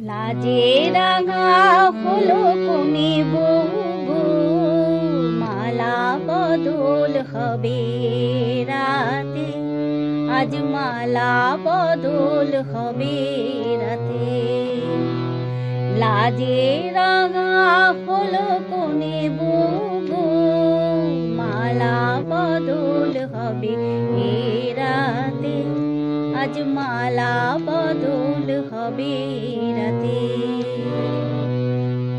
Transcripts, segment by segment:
লাজে রাঙা হলো কোনে বউ মালা বদল হবে রাতে। আজ মালা বদল হবে রাতে। লাজে রাঙা হলো কোনে বউ মালা বদল হবে রাতে। আজ মালা বদল হবে রাতে।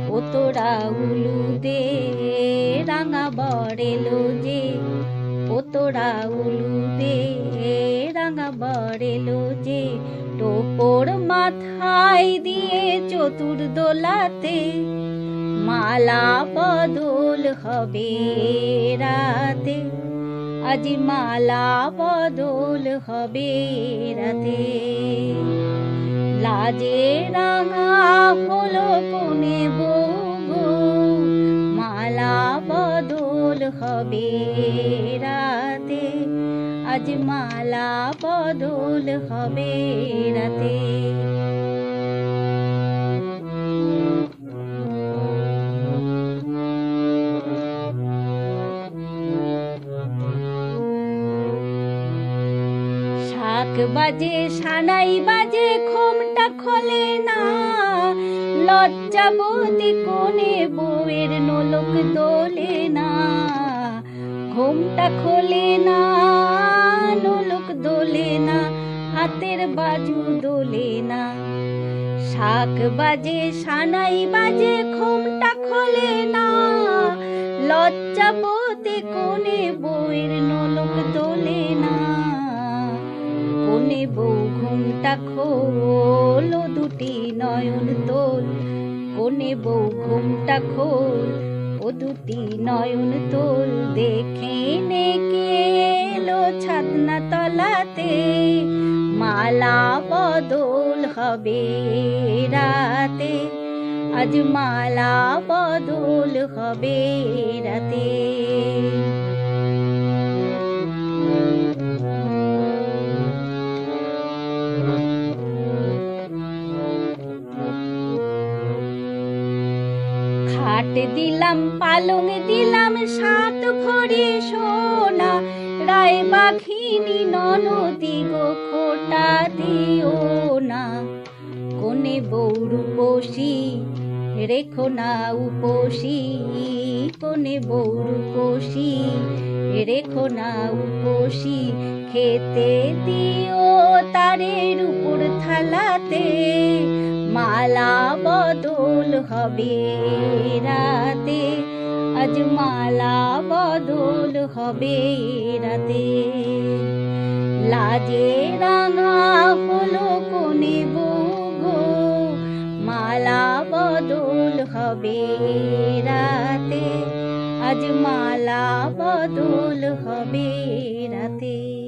ও তোরা উলু দে রাঙা বড়েলো যে। ও তোরা উলু দে রাঙা বড়েলো যে। টোপর মাথায় দিয়ে চতুর দোলাতে মালা বদল হবে রাতে। আজ মালা বদল হবে রাতে। লাজে রাঙা হলো কোনে বউ মালা বদল হবে রাতে। আজ মালা বদল হবে রাতে। শাক বাজে, সানাই বাজে খোমটা খোলে না। লজ্জাবতী কোনে বউয়ের নোলক দোলে না। ঘোমটা খোলে না, নোলক দোলে না, হাতের বাজু দোলে না। শাক বাজে, সানাই বাজে, ঘোমটা খোলে না। লজ্জাবতী কোনে বউয়ের নোলক দোলে না। ঘুমটা খোল, দুটি নয়ন তোল। কোনে বউ ঘুমটা খোল, ও দুটি নয়ন তোল। দেখে নে এলো ছাদনা তলাতে, মালা বদল হবে রাতে। আজ মালা বদল হবে রাতে। খাট দিলাম পালং দিলাম সাত ভরি সোনা। রায় বাঘিনী ননদি গো, খোটা দিও না। কোনে বৌরু বসি, রেখো না উপসি। কোনে বৌরু বসি, রেখো না উপসি। খেতে দিও তারের উপর থালাতে। মালা বদল হবে রাতে। আজ মালা বদল হবে রাতে। লাজে রাঙা হলো কোনে গো মালা বদল হবে রাতে। আজ মালা বদল হবে রাতে।